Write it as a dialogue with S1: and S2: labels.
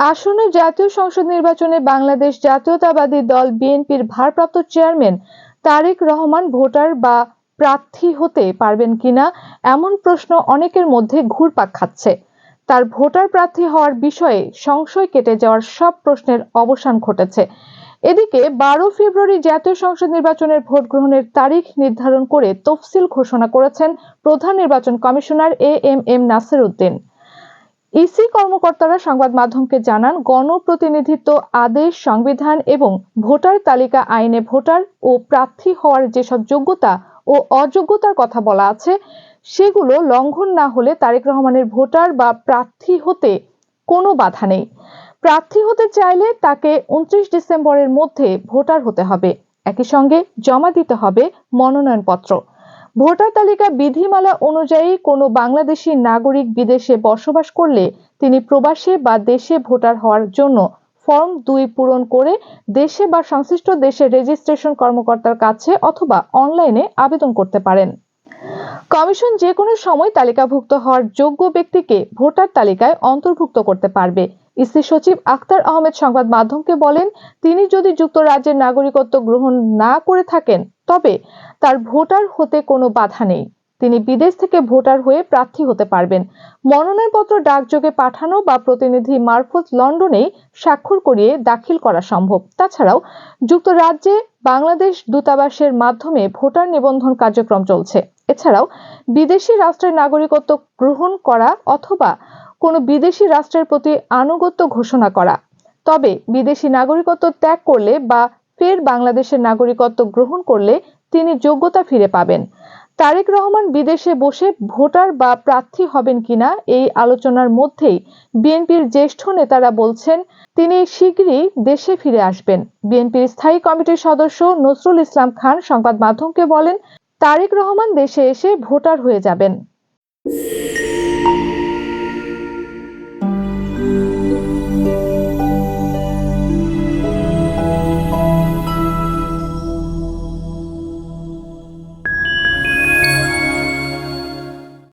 S1: আসন্ন জাতীয় সংসদ নির্বাচনে বাংলাদেশ জাতীয়তাবাদী দল বিএনপির ভারপ্রাপ্ত চেয়ারম্যান তারেক রহমান ভোটার বা প্রার্থী হতে পারবেন কিনা এমন প্রশ্ন অনেকের মধ্যে ঘুরপাক খাচ্ছে। তার ভোটার প্রার্থী হওয়ার বিষয়ে সংশয় কেটে যাওয়ার সব প্রশ্নের অবসান ঘটেছে। এদিকে বারো ফেব্রুয়ারি জাতীয় সংসদ নির্বাচনের ভোট গ্রহণের তারিখ নির্ধারণ করে তফসিল ঘোষণা করেছেন প্রধান নির্বাচন commissioner A M M Nasir Uddin EC কর্মকর্তারা সংবাদ মাধ্যমকে জানান, গণপ্রতিনিধিত্ব, আদেশ, সংবিধান এবং ভোটার তালিকা, আইনে ভোটার ও প্রার্থী হওয়ার যেসব যোগ্যতা ও অযোগ্যতার কথা বলা আছে, সেগুলো লঙ্ঘন না হলে তারেক রহমানের ভোটার বা প্রার্থী হতে কোনো বাধা নেই। প্রার্থী হতে চাইলে তাকে উনত্রিশ ডিসেম্বরের মধ্যে ভোটার হতে হবে। একই সঙ্গে জমা দিতে হবে মনোনয়নপত্র। ভোটার তালিকা বিধিমালা অনুযায়ী কোনো বাংলাদেশি নাগরিক বিদেশে বসবাস করলে তিনি প্রবাসে বা দেশে ভোটার হওয়ার জন্য ফর্ম দুই পূরণ করে দেশে বা সংশ্লিষ্ট দেশে রেজিস্ট্রেশন কর্মকর্তার কাছে অথবা অনলাইনে আবেদন করতে পারেন। কমিশন যে কোনো সময় তালিকাভুক্ত হওয়ার যোগ্য ব্যক্তিকে ভোটার তালিকায় অন্তর্ভুক্ত করতে পারবে। ইসি সচিব আখতার আহমেদ সংবাদ মাধ্যমকে বলেন, তিনি যদি যুক্তরাজ্যের নাগরিকত্ব গ্রহণ না করে থাকেন তবে তার ভোটার হতে কোনো বাধা নেই। তিনি বিদেশ থেকে ভোটার হয়ে প্রার্থী হতে পারবেন। মনোনয়নপত্র ডাকযোগে পাঠানো বা প্রতিনিধি মারফত লন্ডনেই স্বাক্ষর করিয়ে দাখিল করা সম্ভব। তাছাড়াও যুক্তরাজ্যে বাংলাদেশ দূতাবাসের মাধ্যমে ভোটার নিবন্ধন কার্যক্রম চলছে। এছাড়াও বিদেশি রাষ্ট্রের নাগরিকত্ব গ্রহণ করা অথবা কোনো বিদেশি রাষ্ট্রের প্রতি আনুগত্য ঘোষণা করা। তবে বিদেশি নাগরিকত্ব ত্যাগ করলে বা ফের বাংলাদেশের নাগরিকত্ব গ্রহণ করলে তিনি যোগ্যতা ফিরে পাবেন। তারেক রহমান বিদেশে বসে ভোটার বা প্রার্থী হবেন কিনা এই আলোচনার মধ্যেই বিএনপির জ্যেষ্ঠ নেতারা বলছেন, তিনি শীঘ্রই দেশে ফিরে আসবেন। বিএনপির স্থায়ী কমিটির সদস্য নজরুল ইসলাম খান সংবাদ মাধ্যমকে বলেন, তারেক রহমান দেশে এসে ভোটার হয়ে যাবেন।